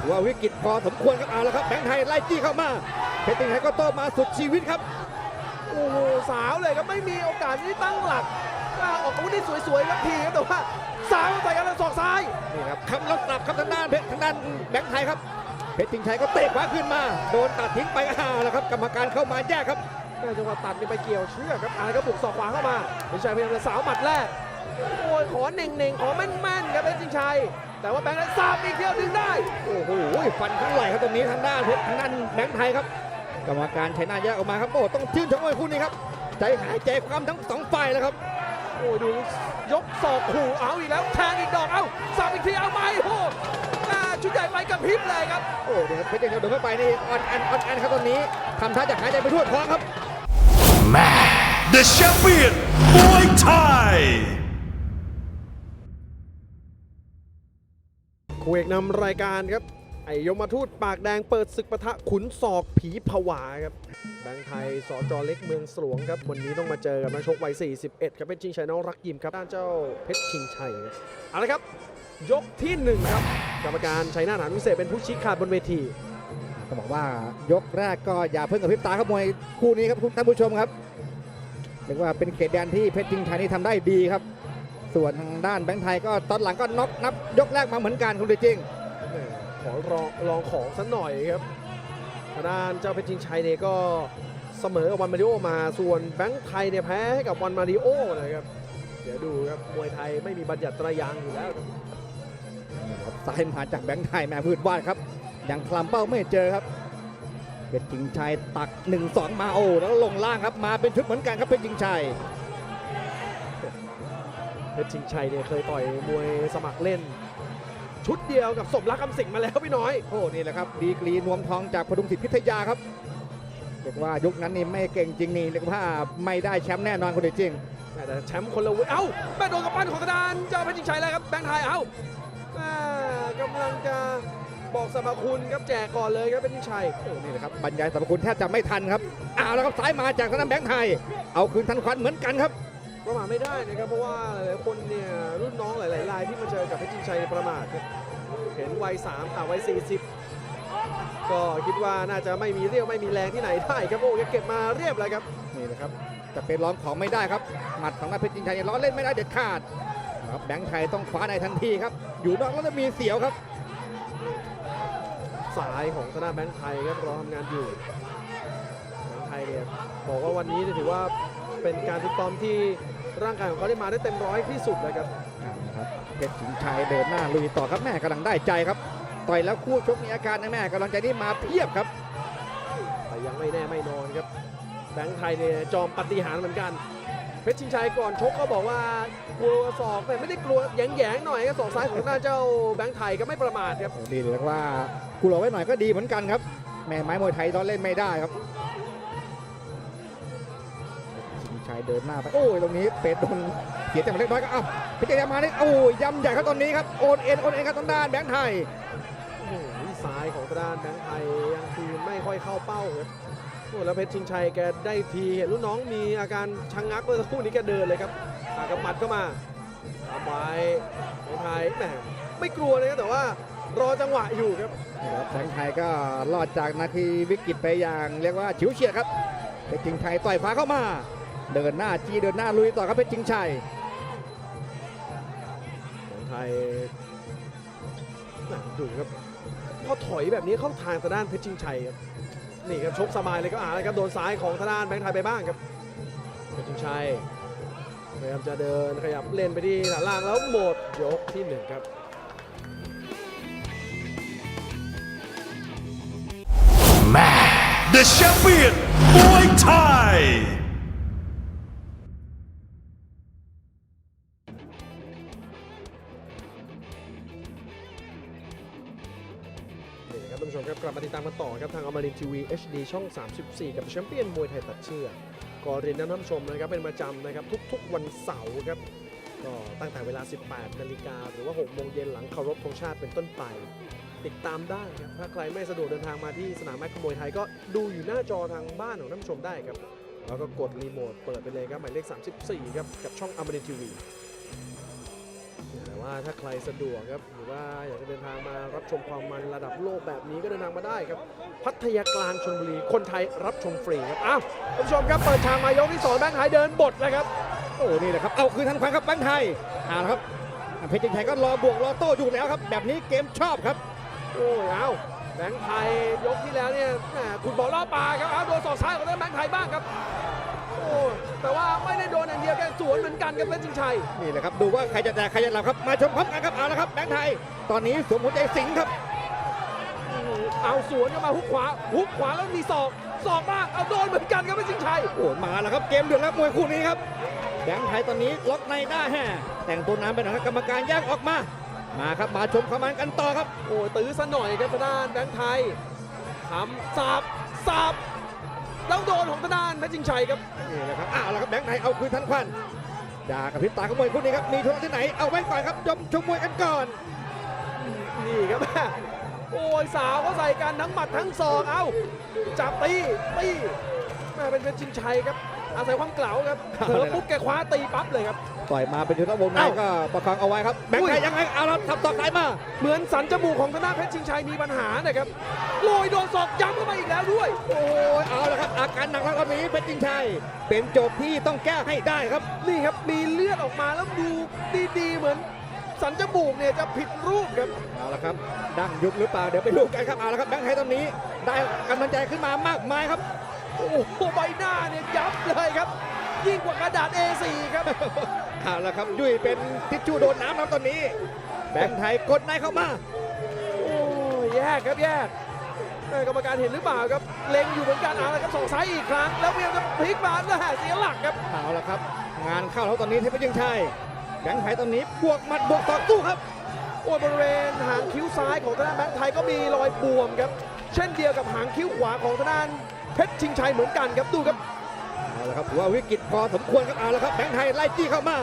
ถือว่าวิกฤตพอสมควรครับเอาละครับแบงค์ไทยไล่จี้เข้ามาเพชรติงไทยก็โต้มาสุดชีวิตครับโอ้โหสาวเลยครับไม่มีโอกาสที่ตั้งหลักกล้าออกอาวุธได้สวยๆครับทีครับแต่ว่าสาวใส่กันแล้วศอกซ้ายนี่ครับคำแล้วสับครับทางด้านเพชรทางด้านแบงค์ไทยครับเพชรติงชัยก็เตะขวาขึ้นมาโดนตัดทิ้งไปอ้าวแล้วครับกรรมการเข้ามาแยกครับแม่จังหวะตัดนี่ไปเกี่ยวเชือกครับอายก็บุกศอกขวาเข้ามาเพชรชัยพยายามจะสาวหมัดแรกโอ้ยขอเน่งๆขอแม่นๆครับเพชรจิงชัย แต่ว่าแบงค์นั้นสาบอีกเดียวดึงได้ โอ้โหฟันทั้งไหล่ครับตรงนี้ทางด้านเพชรทางด้านแบงค์ไทยครับกรรมการชัยนาทแยกออกมาครับโอ้ต้องชื่นชมมวยคู่นี้ครับใจหายใจความทั้งสองฝ่ายแล้วครับโอ้ยดูยกศอกขู่เอาอีกแล้วแทงอีกดอกเอาสาบอีกทีเอาไหมโอ้โหอ่าชุดใหญ่ไปกับพริบเลยครับโอ้เดี๋ยวเพชรยังโดนเข้าไปนี่อ่อนแอนอ่อนแอนครับตอนนี้ทำท่าจะหายใจไปทั่วท้องครับ The champion, Muay Thai. คู่เอกนำรายการครับ ไอยมทูตปากแดงเปิดศึกปะทะขุนศอกผีผวาครับ แบงค์ไทยสจเล็กเมืองสลวงครับ วันนี้ต้องมาเจอกับนักชกวัย 41 ครับ เป็นชิงชัยน้องรักยิมครับ ด้านเจ้าเพชรชิงชัยครับเอาละครับ ยกที่ 1 ครับ กรรมการชัยนาทหานวิเศษเป็นผู้ชี้ขาดบนเวทีต้องบอกว่ายกแรกก็อย่าเพิ่งกับพริบตาครับมวยคู่นี้ครับท่านผู้ชมครับเรียกว่าเป็นเขตแดนที่เพชรจิงชัยนี่ทำได้ดีครับ ส่วนทางด้านแบงค์ไทยก็ตอนหลังก็น็อกนับยกแรกมาเหมือนกันคุณดูจริงแหม่ขอลองลองของสักหน่อยครับทางด้านเจ้าเพชรชิงชัยเนี่ยก็เสมอกับวันมาริโอมา ส่วนแบงค์ไทยเนี่ยแพ้ให้กับวันมาริโอนะครับ เดี๋ยวดูครับมวยไทยไม่มีบัญญัติตรายางอยู่แล้วครับครับซ้ายมาจากแบงค์ไทยแม่พืชวาดครับ ยังคลำเป้าไม่เจอครับเพชรจิงชัยตัก1-2มาโอ้แล้วลงล่างครับมาเป็นชุดเหมือนกันครับเพชรจิงชัยเพ ชรชิงชัยเนี่ยเคยต่อยมวยสมัครเล่น ชุดเดียวกับสมรักคำสิงห์มาแล้วพี่น้อย โอ้นี่แหละครับดีกรีนวมทองจากพดุงศิษย์พิทยาครับเรียกว่ายุคนั้นนี่ไม่เก่งจริงนี่เรียกว่าไม่ได้แชมป์แน่นอนคุณดูจริงแต่แชมป์คนละเวทเอ้าแม่โดนกับปั้นของกระดานเจ้าเพชรชิงชัยแล้วครับแบงค์ไทยเอ้าแม่กำลังจะบอกสรรพคุณครับแจกก่อนเลยครับเพชรชิงชัยโอ้นี่แหละครับบรรยายสรรพคุณแทบจะไม่ทันครับเอาแล้วครับซ้ายมาจากทางด้านแบงค์ไทย เอาคืนทันควันเหมือนกันครับ ประมาทไม่ได้นะครับเพราะว่าหลายๆคนเนี่ยรุ่นน้องหลายๆรายที่มาเจอกับเพชรชิงชัยประมาทครับเห็นวัย3ต่างวัย40 ก็คิดว่าน่าจะไม่มีเรี่ยวไม่มีแรงที่ไหนได้ครับโอ้ยเก็บมาเรียบเลยครับนี่แหละครับจะเป็นร้องของไม่ได้ครับหมัดของนายเพชรจิงชัยล้อเล่นไม่ได้เด็ดขาดครับแบงค์ไทยต้องคว้าในทันทีครับ อยู่นอกแล้วจะมีเสียวครับสายของธนาแบงค์ไทยครับรอทำงานอยู่แบงค์ไทยเนี่ยบอกว่าวันนี้เนี่ยถือว่า เป็นการฟิตซ้อมที่ร่างกายของเขาได้มาได้เต็มร้อยที่สุดเลยครับครับเพชรจิงชัยเดินหน้าลุยต่อครับแม่กำลังได้ใจครับต่อยแล้วคู่ชกมีอาการนะแม่กำลังใจนี่มาเพียบครับแต่ยังไม่แน่ไม่นอนครับแบงค์ไทยเนี่ยจอมปฏิหารย์เหมือนกัน เพชรชิงชัยก่อนชกก็บอกว่ากลัวศอกแต่ไม่ได้กลัวแยงๆหน่อยครับศอกซ้ายของหน้าเจ้าแบงค์ไทยก็ไม่ประมาทครับดีเลยกว่ากูรอไว้หน่อยก็ดีเหมือนกันครับแม่ไม้มวยไทยตอนเล่นไม่ได้ครับชิงชัย เดินหน้าไป โอ้ยตรงนี้เป็ดโดนเสียจังหวะเล็กน้อยก็เอ้าพิจารณามาได้โอ้ยยำใหญ่ครับตอนนี้ครับโอนเอ็นโอนเอ็นครับทางด้านแบงค์ไทยโอ้โหซ้ายของทางด้านแบงค์ไทยยังคืนไม่ค่อยเข้าเป้าครับโอ้แล้วเพชรชิงชัยแกได้ทีเห็นรุ่นน้องมีอาการชังงักเมื่อสักครู่นี้แกเดินเลยครับปากกับหมัดเข้ามาทำไว้แบงค์ไทยแหมไม่กลัวนะครับแต่ว่ารอจังหวะอยู่ครับครับแบงค์ไทยก็รอดจากนาทีวิกฤตไปอย่างเรียกว่าฉิวเฉียดครับเพชรจิงชัยต่อยขวาเข้ามา เดินหน้าจี้เดินหน้าลุยต่อครับเพชรจิงชัยของไทยดูครับพอถอยแบบนี้เข้าทางทางด้านเพชรชิงชัยครับนี่ครับชกสบายเลยก็อ่านเลยครับโดนซ้ายของทางด้านแบงค์ไทยไปบ้างครับเพชรชิงชัยพยายามจะเดินขยับเล่นไปที่ฐานล่างแล้วหมดยกที่หนึ่งครับ The champion, Muay Thai. นะครับท่านผู้ชมครับกลับมาติดตามกันต่อครับทางอมรินทีวี HD ช่อง 34 กับแชมเปี้ยนมวยไทยตัดเชือกก็เรียนนะนำท่านผู้ชมนะครับเป็นประจำนะครับทุกๆวันเสาร์ครับก็ตั้งแต่เวลา 18 นาฬิกาหรือว่า 6 โมงเย็นหลังเคารพธงชาติเป็นต้นไป ติดตามได้ครับถ้าใครไม่สะดวกเดินทางมาที่สนามแม็กมวยไทยก็ดูอยู่หน้าจอทางบ้านของท่านผู้ชมได้ครับแล้วก็กดรีโมทเปิดไปเลยครับหมายเลข 34 ครับกับช่องอมรินทีวี วว่าถ้าใครสะดวกครับหรือว่าอยากจะเดินทางมารับชมความมันระดับโลกแบบนี้ก็เดินทางมาได้ครับ พัทยากลางชลบุรีคนไทยรับชมฟรีครับอ้าวท่านผู้ชมครับเปิดฉากมายกที่สองแบงค์ไทยเดินบทแล้วครับโอ้นี่แหละครับเอาคืนทันควันครับแบงค์ไทยเอาละครับเพชรจิงชัยก็รอบวกรอโต้อยู่แล้วครับ แบบนี้เกมชอบครับโอ้ยเอาแบงค์ไทยยกที่แล้วเนี่ยแหมถูกบอลล่อปลาครับเอาโดนศอกซ้ายของทางแบงค์ไทยบ้างครับ โอ้แต่ว่าไม่ได้โดนอย่างเดียวแกสวนเหมือนกันครับเพชรจิงชัย นี่แหละครับดูว่าใครจะแตกใครจะหลับครับมาชมพร้อมกันครับเอาละครับแบงค์ไทย ตอนนี้สวมหัวใจสิงห์ครับ เอาสวนเข้ามาฮุกขวาฮุกขวาแล้วมีศอกศอกบ้างเอาโดนเหมือนกันครับเพชรจิงชัย โอ้มาแล้วครับเกมเดือดแล้วมวยคู่นี้ครับแบงค์ไทยตอนนี้ล็อกในได้แฮ่แต่งตัวน้ำไปหน่อยครับกรรมการแยกออกมามาครับมาชมความมันกันต่อครับ โอ้ยตื้อซะหน่อยครับทางด้านแบงค์ไทยทำสับสับ แล้วโดนของทางด้านเพชรจิงชัยครับนี่แหละครับอ้าวแล้วครับแบงค์ไทยเอาคืนทันควันด่ากับพริบตาของมวยคู่นี้ครับมีธุระที่ไหนเอาไว้ก่อนครับชมชมมวยกันก่อน นี่ครับโอ้ยสาวก็ใส่กันทั้งหมัดทั้งศอกเอ้าจับตีตีแม่เป็นเพชรจิงชัยครับอาศัยความเก๋าครับเผลอปุ๊บแกคว้าตีปั๊บเลยครับต่อยมาเป็นชุดระวงในเอ้าก็ประคองเอาไว้ครับแบงค์ไทยอุ้ยยังไงเอาแล้วทับตอกไหนมา เหมือนสันจมูกของทางด้านเพชรชิงชัยมีปัญหานะครับ โรยโดนศอกย้ำเข้ามาอีกแล้วด้วย โอ้ยเอาละครับอาการหนักแล้วตอนนี้เพชรจิงชัยเป็นโจทย์ที่ต้องแก้ให้ได้ครับ นี่ครับมีเลือดออกมาแล้วดูดีๆเหมือน สันจมูกเนี่ยจะผิดรูปครับเอาละครับดั้งยุบหรือเปล่าเดี๋ยวไปดูกันครับเอาละครับแบงค์ไทยตอนนี้ได้กำลังใจขึ้นมามากมายครับโอ้โหใบหน้าเนี่ยยับเลยครับ ยิ่งกว่ากระดาษ A4 ครับเอาละครับยุ้ยเป็นทิชชู่โดนน้ำครับตอนนี้ แบงค์ไทยกดในเข้ามาโอ้ยแยกครับแยกเอ้ย กรรมการเห็นหรือเปล่าครับ เล็งอยู่เหมือนกันเอาละครับสองซ้ายอีกครั้ง แล้วพยายามจะพลิกมาแล้วหาเสียหลักครับ เอาละครับ งานเข้าแล้วตอนนี้เทพจิงชัยแบงค์ไทยตอนนี้บวกหมัดบวกต่อสู้ครับโอ้ยบริเวณหางคิ้วซ้ายของทางด้านแบงค์ไทยก็มีรอยบวมครับ เช่นเดียวกับหางคิ้วขวาของทางด้านเพชรชิงชัยเหมือนกันครับดูครับเอาละครับถือว่าวิกฤตพอสมควรครับเอาละครับแบงค์ไทยไล่จี้เข้ามา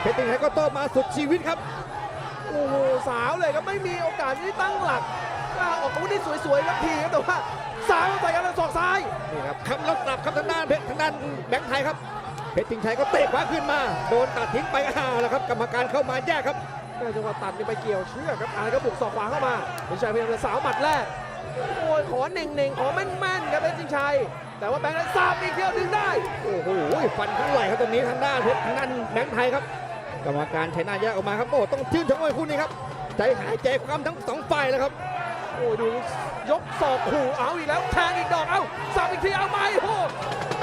เพชรจิงชัยก็โต้มาสุดชีวิตครับโอ้โหสาวเลยครับไม่มีโอกาสที่ตั้งหลัก อ่าออกอาวุธได้สวยๆครับทีครับแต่ว่าสาวใส่กันแล้วศอกซ้ายนี่ครับคำลับสับครับทางด้านเพชรทางด้านแบงค์ไทยครับเพชรจิงชัยก็เตะขวาขึ้นมาโดนตัดทิ้งไปอ้าวแล้วครับกรรมการเข้ามาแยกครับแม่จังหวะตัดนี่ไปเกี่ยวเชือกครับอะไรก็บุกศอกขวาเข้ามาเพชรชัยพยายามจะสาวหมัดแรกโอ้ยขอเน่งๆขอแม่นๆครับเพชรชิงชัยแต่ว่าแบงค์ไทยสาบอีกเที่ยวดึงได้โอ้โหฟันทั้งไหล่ครับตรงนี้ทางด้านเพชรทางด้านแบงค์ไทยครับกรรมการชัยนาทแยกออกมาครับโอ้ต้องชื่นชมมวยคู่นี้ครับใจหายใจความทั้งสองฝ่ายแล้วครับ โอ้ยดูยกศอกขู่เอาอีกแล้วแทงอีกดอกเอาสาบอีกทีเอาไหมโอ้โห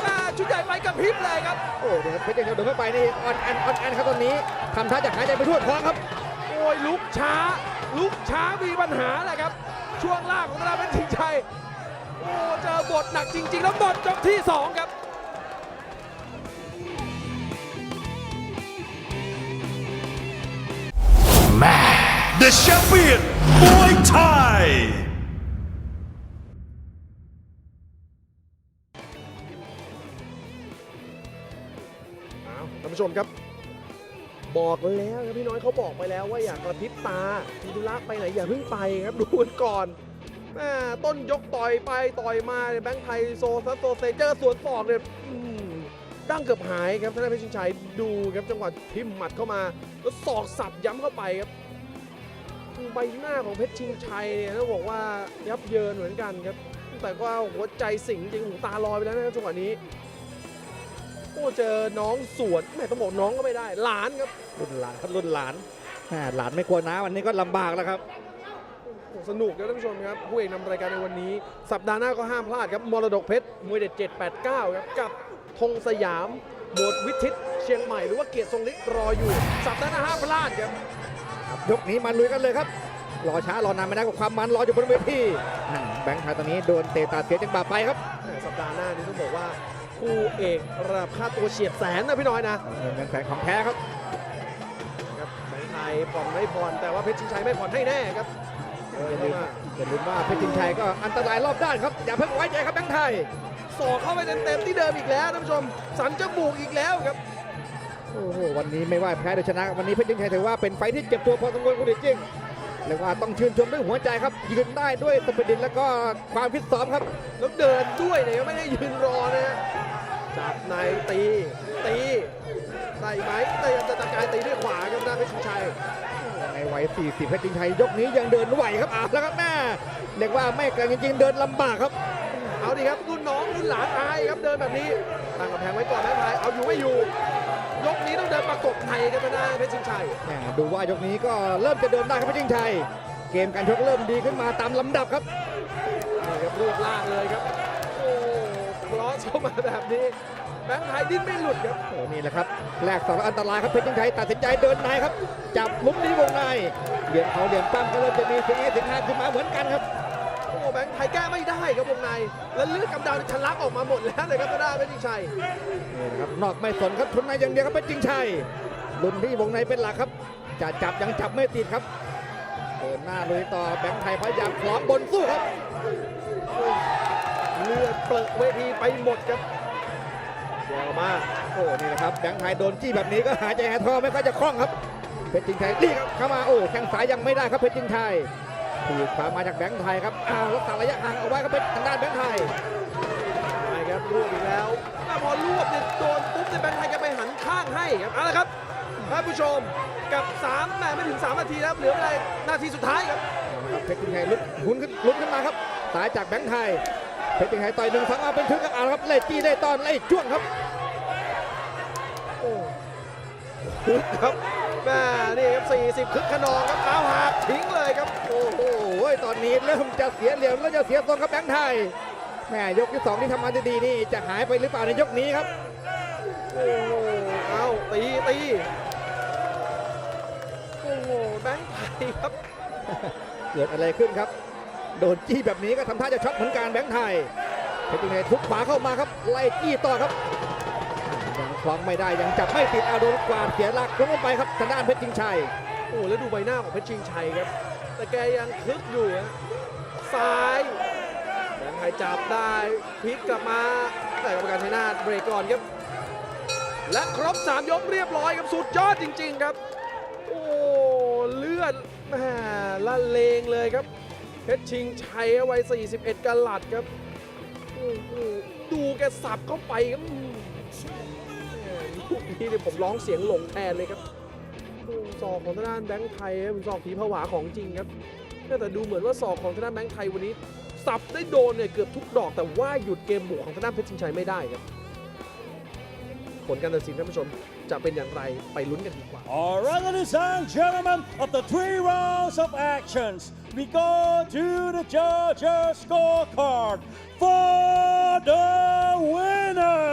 อ่าชุดใหญ่ไปกับพริบเลยครับโอ้เดี๋ยวเพชรจิงชัยโดนเข้าไปนี่ออนแอนออนแอนครับตอนนี้ทำท่าจะหายใจไปทั่วท้องครับ โอ้ยลุกช้า ลุกช้ามีปัญหาแหละครับ ช่วงล่างของธนาเป็นชิงชัยโอ้เจอบทหนักจริง ๆ แล้วบทจบที่ 2 ครับ The champion, Muay Thai. เอาท่านผู้ชมครับ บอกแล้วครับพี่น้อยเขาบอกไปแล้วว่าอย่ากระพริบตาทีธุระไปไหนอย่าเพิ่งไปครับ ดูกันก่อนแม่ต้นยกต่อยไปต่อยมาเนี่ยแบงค์ไทยโซซัสโซเซเจอร์สวนศอกเนี่ยอืมดั้งเกือบหายครับท่านเพชรชิงชัยดูครับจังหวะทิมหมัดเข้ามา แล้วศอกสับย้ำเข้าไปครับ ใบหน้าของเพชรชิงชัยเนี่ยต้องบอกว่ายับเยินเหมือนกันครับ แต่ก็หัวใจสิงจริงหูตาลอยไปแล้วนะครับจังหวะนี้โอ้เจอน้องสวนแม่ต้องบอกน้องก็ไม่ได้หลานครับรุ่นหลานครับรุ่นหลานแหม่หลานไม่กลัวน้าวันนี้ก็ลำบากแล้วครับ โอ้สนุกครับท่านผู้ชมครับผู้เอกนำรายการในวันนี้ สัปดาห์หน้าก็ห้ามพลาดครับมรดกเพชรมวยเด็ด789ครับกับธงสยามหมวดวิทิตเชียงใหม่หรือว่าเกียรติทรงฤทธิ์รออยู่ สัปดาห์หน้าห้ามพลาดครับ ยกนี้มาลุยกันเลยครับ รอช้ารอนานไม่ได้กับความมันรออยู่บนเวทีนั่นแบงค์ไทยตอนนี้โดนเตะตาเสียจังบาไปครับแม่สัปดาห์หน้านี้ต้องบอกว่าคู่เอกระดับค่าตัวเฉียดแสนนะพี่น้อยนะเงินแสนของแท้ครับครับแบงค์ไทยผ่อนไม่ผ่อนแต่ว่าเพชรชิงชัยไม่ผ่อนให้แน่ครับเอออย่าลืมเข้ามาอย่าลืมว่าเพชรจิงชัยก็อันตรายรอบด้านครับอย่าเพิ่งไว้ใจครับแบงค์ไทยสอกเข้าไปเต็มๆที่เดิมอีกแล้วท่านผู้ชมสันจมูกอีกแล้วครับ โอ้โหวันนี้ไม่ว่าแพ้หรือชนะ วันนี้เพชรจิงชัยถือว่าเป็นไฟท์ที่เจ็บตัวพอสมควรคุณจริงเรียกว่าต้องชื่นชมด้วยหัวใจครับ ยืนได้ด้วยสปิริตแล้วก็ความฟิตซ้อมครับแล้วเดินด้วยเนี่ยไม่ได้ยืนรอนะฮะจับในตีตีได้ไหมแต่จะจัดการตีด้วยขวาครับหน้าเพชรชิงชัยโอ้โหในวัย 40 เพชรจิงไทยยกนี้ยังเดินไหวครับอ่าแล้วครับแม่เรียกว่าไม่แกร่งจริงๆเดินลำบากครับ เอาดิครับรุ่นน้องรุ่นหลานอายครับเดินแบบนี้ตั้งกำแพงไว้ก่อนแบงค์ไทยเอาอยู่ไม่อยู่ ยกนี้ต้องเดินประกบในกันนะเพชรชิงชัยแหม่ดูว่ายกนี้ก็เริ่มจะเดินได้ครับเพชรจิงชัย เกมการชกเริ่มดีขึ้นมาตามลำดับครับ นี่ครับรูปร่างเลยครับโอ้กล้อเข้ามาแบบนี้แบงค์ไทยดิ้นไม่หลุดครับ โอ้นี่แหละครับแลกสองอันตรายครับเพชรจิงชัยตัดสินใจเดินในครับ จับลุ้มนี้วงในเหลี่ยมเขาเหลี่ยมปั้มก็เริ่มจะมีเสียงเอเสียงฮาขึ้นมาเหมือนกันครับโอ้แบงค์ไทยแก้ไม่ได้ครับวงใน แล้วเลือดกำดาทะลักออกมาหมดแล้วเลยครับก็ได้เพชรชิงชัยนี่นะครับนอกไม่สนครับทุนในอย่างเดียวครับเพชรจิงชัยรุ่นที่วงในเป็นหลักครับ จะจับยังจับไม่ติดครับเดินหน้าลุยต่อแบงค์ไทยพยายามคล้องบนสู้ครับเลือดเปลือกเวทีไปหมดครับยาวมากโอ้นี่นะครับแบงค์ไทยโดนจี้แบบนี้ก็หายใจหายคอไม่ค่อยจะคล่องครับเพชรจิงชัยนี่ครับเข้ามาโอ้แข้งซ้ายยังไม่ได้ครับเพชรจิงชัย ถูกขวามาจากแบงค์ไทยครับอ้าวรักษาระยะห่างเอาไว้ครับเป็นทางด้านแบงค์ไทยไปครับรวบอีกแล้วแต่พอรวบเนี่ยโดนปุ๊บเนี่ยแบงค์ไทยก็ไปหันข้างให้ครับเอาละครับท่านผู้ชมกับ3แหม่ไม่ถึง 3 นาทีแล้วเหลือเวลานาทีสุดท้ายครับครับเพชรจิงชัยลุ้นลุ้นขึ้นลุ้นขึ้นมาครับสายจากแบงค์ไทยเพชรจิงชัยต่อยหนึ่งสองเอาเป็นทึกกับอ่านครับไล่จี้ได้ตอนไล่จ้วงครับโอ้คึกครับ แม่นี่ครับ 40 คึกขนองครับเอาหักทิ้งเลยครับ โอ้โหตอนนี้เริ่มจะเสียเหลี่ยมแล้วจะเสียทรงครับแบงค์ไทยแม่ยกที่สองที่ทำมาดีๆนี่จะหายไปหรือเปล่าในยกนี้ครับ โอ้โหเอาตีตีโอ้โหแบงค์ไทยครับ เกิดอะไรขึ้นครับ โดนจี้แบบนี้ก็ทำท่าจะช็อตเหมือนกันแบงค์ไทยเพชรจิงชัยทุบขวาเข้ามาครับไล่จี้ต่อครับ คล้องไม่ได้ยังจับไม่ติดอาโดนกวาดเสียหลักลงไปครับทางด้านเพชรจิงชัยโอ้แล้วดูใบหน้าของเพชรชิงชัยครับ แต่แกยังคึกอยู่ฮะซ้ายแบงค์ไทยจับได้พลิกกลับมาแต่กรรมการชัยนาทเบรกก่อนครับ และครบ 3 ยกเรียบร้อยครับสุดยอดจริง ๆครับ โอ้เลือดแหมละเลงเลยครับเพชรชิงชัยวัย 41กะลัดครับดูแกสับเข้าไปครับ ลูกนี้เนี่ยผมร้องเสียงหลงแทนเลยครับโอ้ศอกของทางด้านแบงค์ไทยครับเป็นศอกผีผวาของจริงครับแต่ดูเหมือนว่าศอกของทางด้านแบงค์ไทยวันนี้สับได้โดนเนี่ยเกือบทุกดอก แต่ว่าหยุดเกมบวกของทางด้านเพชรชิงชัยไม่ได้ครับ ผลการตัดสินท่านผู้ชมจะเป็นอย่างไรไปลุ้นกันดีกว่า All right, ladies and gentlemen, after three rounds of actions, we go to the judges' scorecard for the winner.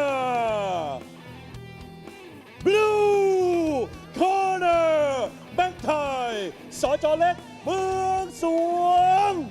สจเล็กเมืองสวง